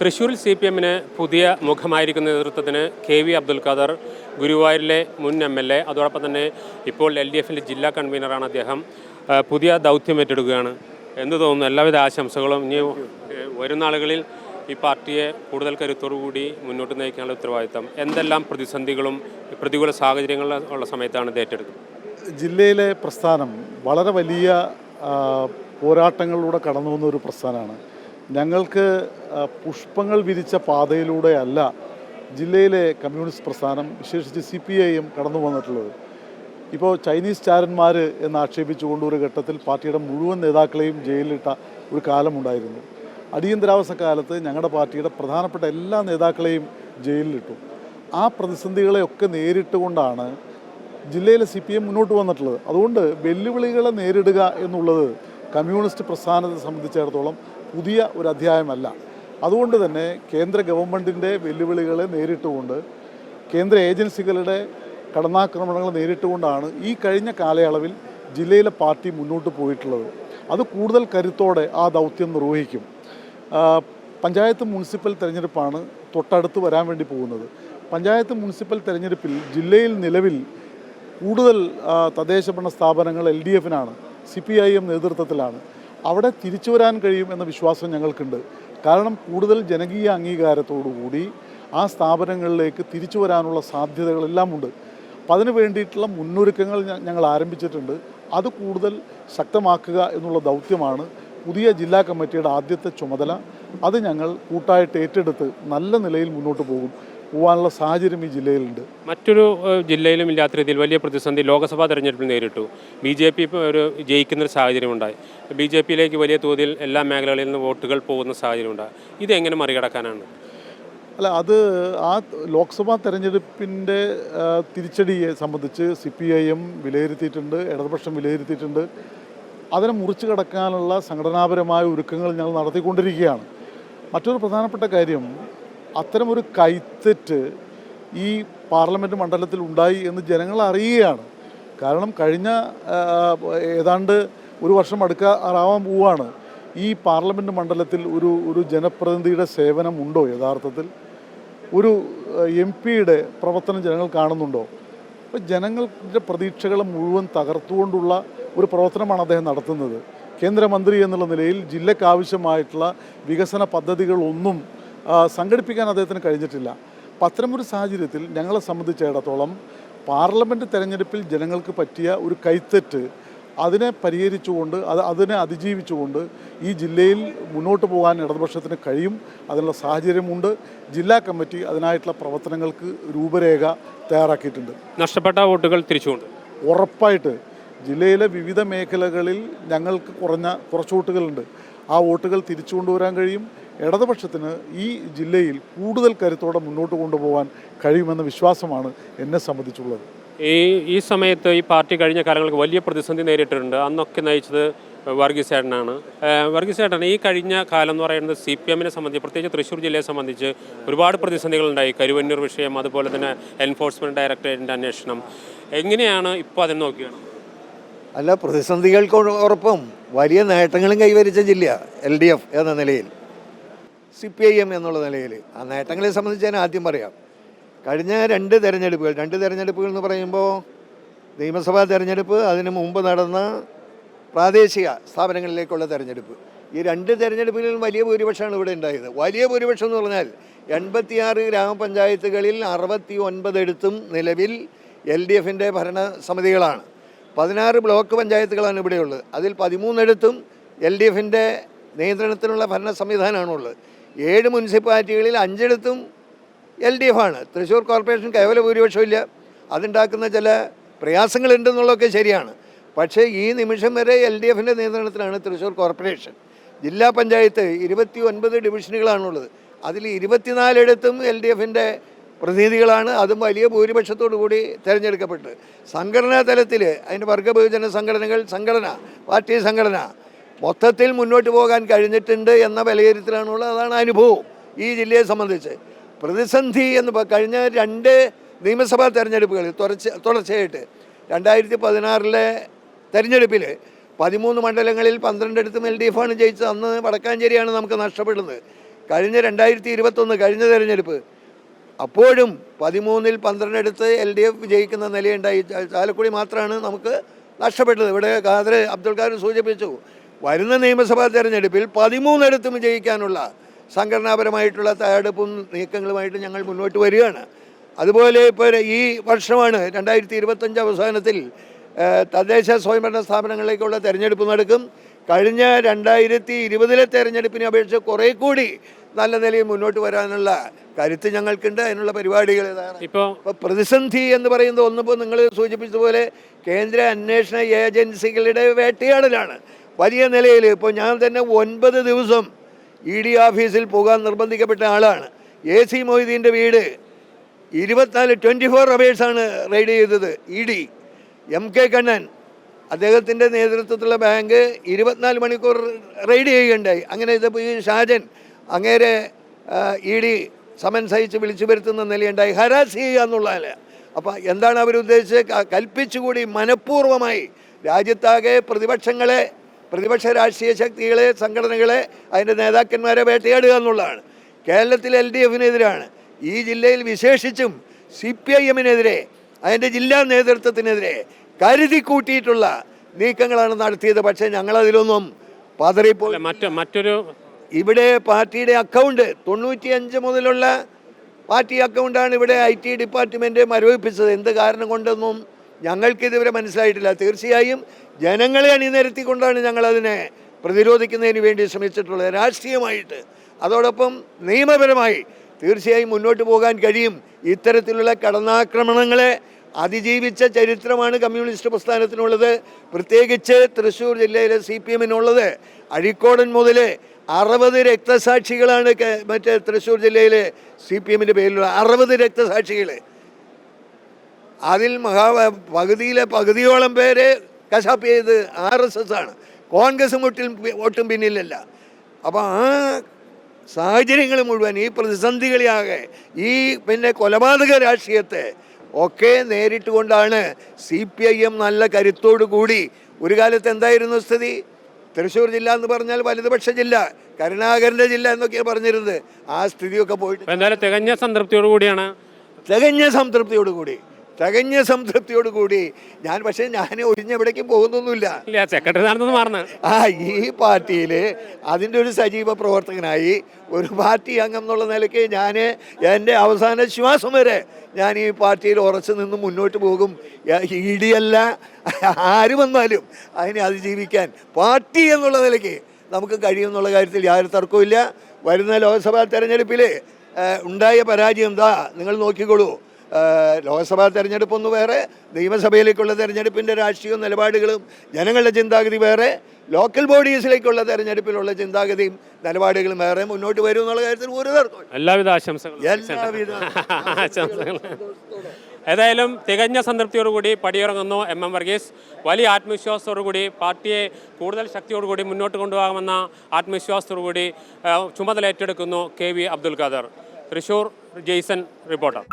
തൃശ്ശൂരിൽ C P എമ്മിന് പുതിയ മുഖമായിരിക്കുന്ന നേതൃത്വത്തിന് കെ വി അബ്ദുൽ ഖാദർ ഗുരുവായൂരിലെ മുൻ എം എൽ എ അതോടൊപ്പം തന്നെ ഇപ്പോൾ എൽ ഡി എഫിന്റെ ജില്ലാ കൺവീനറാണ് അദ്ദേഹം. പുതിയ ദൗത്യം ഏറ്റെടുക്കുകയാണ്. എന്ത് തോന്നുന്നു? എല്ലാവിധ ആശംസകളും. ഇനി വരും നാളുകളിൽ ഈ പാർട്ടിയെ കൂടുതൽ കരുത്തോടുകൂടി മുന്നോട്ട് നയിക്കാനുള്ള ഉത്തരവാദിത്തം. എന്തെല്ലാം പ്രതിസന്ധികളും പ്രതികൂല സാഹചര്യങ്ങളും ഉള്ള സമയത്താണ് ഇത് ഏറ്റെടുക്കുന്നത്? ജില്ലയിലെ പ്രസ്ഥാനം വളരെ വലിയ പോരാട്ടങ്ങളിലൂടെ കടന്നു വന്ന ഒരു പ്രസ്ഥാനമാണ്. ഞങ്ങൾക്ക് പുഷ്പങ്ങൾ വിരിച്ച പാതയിലൂടെയല്ല ജില്ലയിലെ കമ്മ്യൂണിസ്റ്റ് പ്രസ്ഥാനം വിശേഷിച്ച് സി പി ഐയും കടന്നു വന്നിട്ടുള്ളത്. ഇപ്പോൾ ചൈനീസ് ചാരന്മാർ എന്ന് ആക്ഷേപിച്ചുകൊണ്ട് ഒരു ഘട്ടത്തിൽ പാർട്ടിയുടെ മുഴുവൻ നേതാക്കളെയും ജയിലിലിട്ട ഒരു കാലമുണ്ടായിരുന്നു അടിയന്തരാവസ്ഥ കാലത്ത് ഞങ്ങളുടെ പാർട്ടിയുടെ പ്രധാനപ്പെട്ട എല്ലാ നേതാക്കളെയും ജയിലിലിട്ടു. ആ പ്രതിസന്ധികളെയൊക്കെ നേരിട്ടുകൊണ്ടാണ് ജില്ലയിലെ സി പി എം മുന്നോട്ട് വന്നിട്ടുള്ളത്. അതുകൊണ്ട് വെല്ലുവിളികളെ നേരിടുക എന്നുള്ളത് കമ്മ്യൂണിസ്റ്റ് പ്രസ്ഥാനത്തെ സംബന്ധിച്ചിടത്തോളം പുതിയ ഒരു അധ്യായമല്ല. അതുകൊണ്ട് തന്നെ കേന്ദ്ര ഗവൺമെന്റിന്റെ വെല്ലുവിളികളെ നേരിട്ടുകൊണ്ട് കേന്ദ്ര ഏജൻസികളുടെ കടന്നാക്രമണങ്ങൾ നേരിട്ടുകൊണ്ടാണ് ഈ കഴിഞ്ഞ കാലയളവിൽ ജില്ലയിലെ പാർട്ടി മുന്നോട്ട് പോയിട്ടുള്ളത്. അത് കൂടുതൽ കരുത്തോടെ ആ ദൗത്യം നിർവഹിക്കും. പഞ്ചായത്ത് മുനിസിപ്പൽ തിരഞ്ഞെടുപ്പാണ് തൊട്ടടുത്ത് വരാൻ വേണ്ടി പോകുന്നത്. പഞ്ചായത്ത് മുനിസിപ്പൽ തിരഞ്ഞെടുപ്പിൽ ജില്ലയിൽ നിലവിൽ കൂടുതൽ തദ്ദേശ ഭരണ സ്ഥാപനങ്ങൾ എൽ ഡി എഫിനാണ് സി പി ഐ എം നേതൃത്വത്തിലാണ്. അവിടെ തിരിച്ചു വരാൻ കഴിയും എന്ന വിശ്വാസം ഞങ്ങൾക്കുണ്ട്. കാരണം കൂടുതൽ ജനകീയ അംഗീകാരത്തോടുകൂടി ആ സ്ഥാപനങ്ങളിലേക്ക് തിരിച്ചു വരാനുള്ള സാധ്യതകളെല്ലാം ഉണ്ട്. അപ്പം അതിന് വേണ്ടിയിട്ടുള്ള മുന്നൊരുക്കങ്ങൾ ഞങ്ങൾ ആരംഭിച്ചിട്ടുണ്ട്. അത് കൂടുതൽ ശക്തമാക്കുക എന്നുള്ള ദൗത്യമാണ് പുതിയ ജില്ലാ കമ്മിറ്റിയുടെ ആദ്യത്തെ ചുമതല. അത് ഞങ്ങൾ കൂട്ടായിട്ട് ഏറ്റെടുത്ത് നല്ല നിലയിൽ മുന്നോട്ട് പോകും. പോകാനുള്ള സാഹചര്യം ഈ ജില്ലയിലുണ്ട്. മറ്റൊരു ജില്ലയിലും ഇല്ലാത്ത രീതിയിൽ വലിയ പ്രതിസന്ധി ലോക്സഭാ തെരഞ്ഞെടുപ്പിൽ നേരിട്ടു. ബി ജെ പി ഇപ്പോൾ ഒരു ജയിക്കുന്ന ഒരു സാഹചര്യമുണ്ടായി. ബി ജെ പിയിലേക്ക് വലിയ തോതിൽ എല്ലാ മേഖലകളിൽ നിന്ന് വോട്ടുകൾ പോകുന്ന സാഹചര്യമുണ്ടായി. എങ്ങനെ മറികടക്കാനാണ്? അല്ല അത് ആ ലോക്സഭാ തെരഞ്ഞെടുപ്പിന്റെ തിരിച്ചടിയെ സംബന്ധിച്ച് സി പി ഐ എം വിലയിരുത്തിയിട്ടുണ്ട് ഇടതുപക്ഷം വിലയിരുത്തിയിട്ടുണ്ട്. അതിനെ മുറിച്ചു കടക്കാനുള്ള സംഘടനാപരമായ ഒരുക്കങ്ങൾ ഞങ്ങൾ നടത്തിക്കൊണ്ടിരിക്കുകയാണ്. മറ്റൊരു പ്രധാനപ്പെട്ട കാര്യം അത്തരമൊരു കൈത്തെറ്റ് ഈ പാർലമെന്റ് മണ്ഡലത്തിൽ ഉണ്ടായി എന്ന് ജനങ്ങൾ അറിയുകയാണ്. കാരണം കഴിഞ്ഞ ഏതാണ്ട് ഒരു വർഷം അടുക്കാറാവാൻ പോവുകയാണ് ഈ പാർലമെന്റ് മണ്ഡലത്തിൽ ഒരു ഒരു ജനപ്രതിനിധിയുടെ സേവനം ഉണ്ടോ യഥാർത്ഥത്തിൽ? ഒരു എം പിയുടെ പ്രവർത്തനം ജനങ്ങൾ കാണുന്നുണ്ടോ? അപ്പോൾ ജനങ്ങളുടെ പ്രതീക്ഷകൾ മുഴുവൻ തകർത്തുകൊണ്ടുള്ള ഒരു പ്രവർത്തനമാണ് അദ്ദേഹം നടത്തുന്നത്. കേന്ദ്രമന്ത്രി എന്നുള്ള നിലയിൽ ജില്ലയ്ക്ക് ആവശ്യമായിട്ടുള്ള വികസന പദ്ധതികളൊന്നും സംഘടിപ്പിക്കാൻ അദ്ദേഹത്തിന് കഴിഞ്ഞിട്ടില്ല. അപ്പം അത്തരമൊരു സാഹചര്യത്തിൽ ഞങ്ങളെ സംബന്ധിച്ചിടത്തോളം പാർലമെന്റ് തെരഞ്ഞെടുപ്പിൽ ജനങ്ങൾക്ക് പറ്റിയ ഒരു കൈത്തെറ്റ് അതിനെ പരിഹരിച്ചുകൊണ്ട് അത് അതിനെ അതിജീവിച്ചുകൊണ്ട് ഈ ജില്ലയിൽ മുന്നോട്ട് പോകാൻ ഇടതുപക്ഷത്തിന് കഴിയും. അതിനുള്ള സാഹചര്യമുണ്ട്. ജില്ലാ കമ്മിറ്റി അതിനായിട്ടുള്ള പ്രവർത്തനങ്ങൾക്ക് രൂപരേഖ തയ്യാറാക്കിയിട്ടുണ്ട്. നഷ്ടപ്പെട്ട വോട്ടുകൾ തിരിച്ചുകൊണ്ട്. ഉറപ്പായിട്ട് ജില്ലയിലെ വിവിധ മേഖലകളിൽ ഞങ്ങൾക്ക് കുറഞ്ഞ കുറച്ച് വോട്ടുകളുണ്ട്. ആ വോട്ടുകൾ തിരിച്ചു കൊണ്ടുവരാൻ കഴിയും. ഇടതുപക്ഷത്തിന് ഈ ജില്ലയിൽ കൂടുതൽ കരുത്തോടെ മുന്നോട്ട് കൊണ്ടുപോകാൻ കഴിയുമെന്ന വിശ്വാസമാണ് എന്നെ സംബന്ധിച്ചുള്ളത്. ഈ ഈ സമയത്ത് ഈ പാർട്ടി കഴിഞ്ഞ കാലങ്ങൾക്ക് വലിയ പ്രതിസന്ധി നേരിട്ടിട്ടുണ്ട്. അന്നൊക്കെ നയിച്ചത് വർഗീസ് ചേട്ടനാണ് വർഗീസ് ചേട്ടൻ ഈ കഴിഞ്ഞ കാലം എന്ന് പറയുന്നത് സി പി എമ്മിനെ സംബന്ധിച്ച് പ്രത്യേകിച്ച് തൃശ്ശൂർ ജില്ലയെ സംബന്ധിച്ച് ഒരുപാട് പ്രതിസന്ധികളുണ്ടായി. കരുവന്നൂർ വിഷയം അതുപോലെ തന്നെ എൻഫോഴ്സ്മെന്റ് ഡയറക്ടറേറ്റിന്റെ അന്വേഷണം. എങ്ങനെയാണ് ഇപ്പോൾ അതിനെ നോക്കിയത് അല്ല പ്രതിസന്ധികൾക്കൊപ്പം വലിയ നേട്ടങ്ങളും കൈവരിച്ച ജില്ല എൽ ഡി എഫ് എന്ന നിലയിൽ. സി പി ഐ എം എന്നുള്ള നിലയിൽ ആ നേട്ടങ്ങളെ സംബന്ധിച്ച് ഞാൻ ആദ്യം പറയാം. കഴിഞ്ഞ രണ്ട് തെരഞ്ഞെടുപ്പുകൾ രണ്ട് തെരഞ്ഞെടുപ്പുകൾ എന്ന് പറയുമ്പോൾ നിയമസഭാ തെരഞ്ഞെടുപ്പ് അതിന് മുമ്പ് നടന്ന പ്രാദേശിക സ്ഥാപനങ്ങളിലേക്കുള്ള തെരഞ്ഞെടുപ്പ്. ഈ രണ്ട് തെരഞ്ഞെടുപ്പുകളിലും വലിയ ഭൂരിപക്ഷമാണ് ഇവിടെ ഉണ്ടായത്. വലിയ ഭൂരിപക്ഷം എന്ന് പറഞ്ഞാൽ എൺപത്തിയാറ് ഗ്രാമപഞ്ചായത്തുകളിൽ അറുപത്തി ഒൻപതെടുത്തും നിലവിൽ എൽ ഡി എഫിന്റെ ഭരണസമിതികളാണ്. പതിനാറ് ബ്ലോക്ക് പഞ്ചായത്തുകളാണ് ഇവിടെയുള്ളത്. അതിൽ പതിമൂന്നിടത്തും എൽ ഡി എഫിന്റെ നിയന്ത്രണത്തിലുള്ള ഭരണ സംവിധാനമാണുള്ളത് ഏഴ് മുനിസിപ്പാലിറ്റികളിൽ അഞ്ചിടത്തും എൽ ഡി എഫ് ആണ്. തൃശ്ശൂർ കോർപ്പറേഷൻ കേവല ഭൂരിപക്ഷമില്ല. അതുണ്ടാക്കുന്ന ചില പ്രയാസങ്ങളുണ്ടെന്നുള്ളതൊക്കെ ശരിയാണ്. പക്ഷേ ഈ നിമിഷം വരെ എൽ ഡി എഫിന്റെ നിയന്ത്രണത്തിലാണ് തൃശ്ശൂർ കോർപ്പറേഷൻ. ജില്ലാ പഞ്ചായത്ത് ഇരുപത്തി ഒൻപത് ഡിവിഷനുകളാണുള്ളത്. അതിൽ ഇരുപത്തിനാലിടത്തും എൽ ഡി എഫിന്റെ പ്രതിനിധികളാണ്. അതും വലിയ ഭൂരിപക്ഷത്തോടു കൂടി തിരഞ്ഞെടുക്കപ്പെട്ട് സംഘടനാ തലത്തിൽ അതിന്റെ വർഗ ബഹുജന സംഘടനകൾ സംഘടന പാർട്ടി സംഘടന മൊത്തത്തിൽ മുന്നോട്ട് പോകാൻ കഴിഞ്ഞിട്ടുണ്ട് എന്ന വിലയിരുത്തലാണുള്ളത് അതാണ് അനുഭവം ഈ ജില്ലയെ സംബന്ധിച്ച്. പ്രതിസന്ധി എന്ന് കഴിഞ്ഞ രണ്ട് നിയമസഭാ തെരഞ്ഞെടുപ്പുകളിൽ തുടർച്ച തുടർച്ചയായിട്ട് രണ്ടായിരത്തി പതിനാറിലെ തെരഞ്ഞെടുപ്പിൽ പതിമൂന്ന് മണ്ഡലങ്ങളിൽ പന്ത്രണ്ടിടത്തും എൽ ഡി എഫാണ് ജയിച്ചത്. അന്ന് വടക്കാഞ്ചേരിയാണ് നമുക്ക് നഷ്ടപ്പെടുന്നത്. കഴിഞ്ഞ രണ്ടായിരത്തി ഇരുപത്തൊന്ന് കഴിഞ്ഞ തെരഞ്ഞെടുപ്പ് അപ്പോഴും പതിമൂന്നിൽ പന്ത്രണ്ടെടുത്ത് എൽ ഡി എഫ് ജയിക്കുന്ന നിലയുണ്ടായി. ചാലക്കുടി മാത്രമാണ് നമുക്ക് നഷ്ടപ്പെട്ടത്. ഇവിടെ ഖാദർ അബ്ദുൽ ഖാദർ സൂചിപ്പിച്ചു. വരുന്ന നിയമസഭാ തെരഞ്ഞെടുപ്പിൽ പതിമൂന്നിടത്തും വിജയിക്കാനുള്ള സംഘടനാപരമായിട്ടുള്ള തയ്യാറെടുപ്പും നീക്കങ്ങളുമായിട്ട് ഞങ്ങൾ മുന്നോട്ട് വരികയാണ്. അതുപോലെ ഇപ്പോൾ ഈ വർഷമാണ് രണ്ടായിരത്തി ഇരുപത്തഞ്ച് അവസാനത്തിൽ തദ്ദേശ സ്വയംഭരണ സ്ഥാപനങ്ങളിലേക്കുള്ള തെരഞ്ഞെടുപ്പ് നടക്കും. കഴിഞ്ഞ രണ്ടായിരത്തി ഇരുപതിലെ തെരഞ്ഞെടുപ്പിനെ അപേക്ഷിച്ച് കുറേ കൂടി നല്ല നിലയിൽ മുന്നോട്ട് വരാനുള്ള കരുത്ത് ഞങ്ങൾക്കുണ്ട്. അതിനുള്ള പരിപാടികൾ ഇപ്പോൾ പ്രതിസന്ധി എന്ന് പറയുന്നത് ഒന്നിപ്പോൾ നിങ്ങൾ സൂചിപ്പിച്ചതുപോലെ കേന്ദ്ര അന്വേഷണ ഏജൻസികളുടെ വേട്ടയാടലാണ്. വലിയ നിലയിൽ ഇപ്പോൾ ഞാൻ തന്നെ ഒൻപത് ദിവസം ഇ ഡി ഓഫീസിൽ പോകാൻ നിർബന്ധിക്കപ്പെട്ട ആളാണ്. എ സി മൊയ്തീന്റെ വീട് ഇരുപത്തിനാല് ട്വന്റി ഫോർ അവേഴ്സാണ് റെയ്ഡ് ചെയ്തത് E D. M K Kannan അദ്ദേഹത്തിന്റെ നേതൃത്വത്തിലുള്ള ബാങ്ക് ഇരുപത്തിനാല് മണിക്കൂർ റെയ്ഡ് ചെയ്യുകയുണ്ടായി. അങ്ങനെ ഇതിപ്പോൾ ഈ ഷാജൻ അങ്ങേരെ ഇ ഡി സമൻസ് അയച്ച് വിളിച്ചു വരുത്തുന്ന നിലയുണ്ടായി. ഹരാസ് ചെയ്യുക എന്നുള്ളതല്ല. അപ്പം എന്താണ് അവരുദ്ദേശിച്ചത്? കൽപ്പിച്ചുകൂടി മനഃപൂർവമായി രാജ്യത്താകെ പ്രതിപക്ഷങ്ങളെ പ്രതിപക്ഷ രാഷ്ട്രീയ ശക്തികളെ സംഘടനകളെ അതിന്റെ നേതാക്കന്മാരെ വേട്ടയാടുക എന്നുള്ളതാണ്. കേരളത്തിൽ എൽ ഡി എഫിനെതിരാണ്. ഈ ജില്ലയിൽ വിശേഷിച്ചും സി പി ഐ എമ്മിനെതിരെ അതിന്റെ ജില്ലാ നേതൃത്വത്തിനെതിരെ കരുതി കൂട്ടിയിട്ടുള്ള നീക്കങ്ങളാണ് നടത്തിയത്. പക്ഷേ ഞങ്ങളതിലൊന്നും പതറിപ്പോ മറ്റ് മറ്റൊരു ഇവിടെ പാർട്ടിയുടെ അക്കൗണ്ട് തൊണ്ണൂറ്റിയഞ്ച് മുതലുള്ള പാർട്ടി അക്കൗണ്ടാണ് ഇവിടെ ഐ ടി ഡിപ്പാർട്ട്മെന്റ് മരവിപ്പിച്ചത്. എന്ത് കാരണം കൊണ്ടൊന്നും ഞങ്ങൾക്ക് ഇതുവരെ മനസ്സിലായിട്ടില്ല. തീർച്ചയായും ജനങ്ങളെ അണിനിരത്തിക്കൊണ്ടാണ് ഞങ്ങളതിനെ പ്രതിരോധിക്കുന്നതിന് വേണ്ടി ശ്രമിച്ചിട്ടുള്ളത്. രാഷ്ട്രീയമായിട്ട്. അതോടൊപ്പം നിയമപരമായി തീർച്ചയായും മുന്നോട്ട് പോകാൻ കഴിയും. ഇത്തരത്തിലുള്ള കടന്നാക്രമണങ്ങളെ അതിജീവിച്ച ചരിത്രമാണ് കമ്മ്യൂണിസ്റ്റ് പ്രസ്ഥാനത്തിനുള്ളത്. പ്രത്യേകിച്ച് തൃശ്ശൂർ ജില്ലയിലെ സി പി എമ്മിനുള്ളത്. അഴീക്കോടൻ മുതൽ അറുപത് രക്തസാക്ഷികളാണ് മറ്റേ തൃശ്ശൂർ ജില്ലയിലെ സി പി എമ്മിന്റെ പേരിലുള്ള അറുപത് രക്തസാക്ഷികൾ അതിൽ മഹാ പകുതിയിലെ പകുതിയോളം പേര് കശാപ്പ് ചെയ്ത് ആർ എസ് എസ് ആണ്. കോൺഗ്രസ് മുട്ടിൽ ഒട്ടും പിന്നിലല്ല. അപ്പോൾ ആ സാഹചര്യങ്ങൾ മുഴുവൻ ഈ പ്രതിസന്ധികളെയാകെ ഈ പിന്നെ കൊലപാതക രാഷ്ട്രീയത്തെ ഒക്കെ നേരിട്ടുകൊണ്ടാണ് സി പി ഐ എം നല്ല കരുത്തോടു കൂടി ഒരു കാലത്ത് എന്തായിരുന്നു സ്ഥിതി? തൃശ്ശൂർ ജില്ല എന്ന് പറഞ്ഞാൽ വലതുപക്ഷ ജില്ല കരുണാകരന്റെ ജില്ല എന്നൊക്കെയാണ് പറഞ്ഞിരുന്നത്. ആ സ്ഥിതിയൊക്കെ പോയിട്ട് എന്തായാലും തികഞ്ഞ സംതൃപ്തിയോടുകൂടിയാണ്. തികഞ്ഞ സംതൃപ്തിയോട് കൂടി തികഞ്ഞ സംതൃപ്തിയോട് കൂടി ഞാൻ പക്ഷേ ഞാൻ ഒഴിഞ്ഞെവിടേക്കും പോകുന്നൊന്നുമില്ല. ആ ഈ പാർട്ടിയിൽ അതിന്റെ ഒരു സജീവ പ്രവർത്തകനായി ഒരു പാർട്ടി അംഗം എന്നുള്ള നിലയ്ക്ക് ഞാൻ എന്റെ അവസാന ശ്വാസം വരെ ഞാൻ ഈ പാർട്ടിയിൽ ഉറച്ചു നിന്ന് മുന്നോട്ട് പോകും. ഇടിയല്ല ആര് വന്നാലും അതിനെ അതിജീവിക്കാൻ പാർട്ടി എന്നുള്ള നിലയ്ക്ക് നമുക്ക് കഴിയുമെന്നുള്ള കാര്യത്തിൽ യാതൊരു തർക്കവുമില്ല. വരുന്ന ലോക്സഭാ തെരഞ്ഞെടുപ്പിൽ ഉണ്ടായ പരാജയം എന്താ? നിങ്ങൾ നോക്കിക്കോളൂ. ലോക്സഭാ തെരഞ്ഞെടുപ്പൊന്ന് വേറെ നിയമസഭയിലേക്കുള്ള തെരഞ്ഞെടുപ്പിന്റെ രാഷ്ട്രീയവും നിലപാടുകളും ജനങ്ങളുടെ ചിന്താഗതി വേറെ ലോക്കൽ ബോഡീസിലേക്കുള്ള തെരഞ്ഞെടുപ്പിലുള്ള ചിന്താഗതിയും നിലപാടുകളും വേറെ മുന്നോട്ട് വരും എന്നുള്ള കാര്യത്തിൽ ഒരു എല്ലാവിധ ആശംസകളും എല്ലാവിധ ഏതായാലും തികഞ്ഞ സംതൃപ്തിയോടുകൂടി പടിയിറങ്ങുന്നു എം എം വർഗീസ്. വലിയ ആത്മവിശ്വാസത്തോടുകൂടി പാർട്ടിയെ കൂടുതൽ ശക്തിയോടുകൂടി മുന്നോട്ട് കൊണ്ടുപോകാമെന്ന ആത്മവിശ്വാസത്തോടുകൂടി ചുമതല ഏറ്റെടുക്കുന്നു K V Abdul Khader. Thrissur Jaison reporter.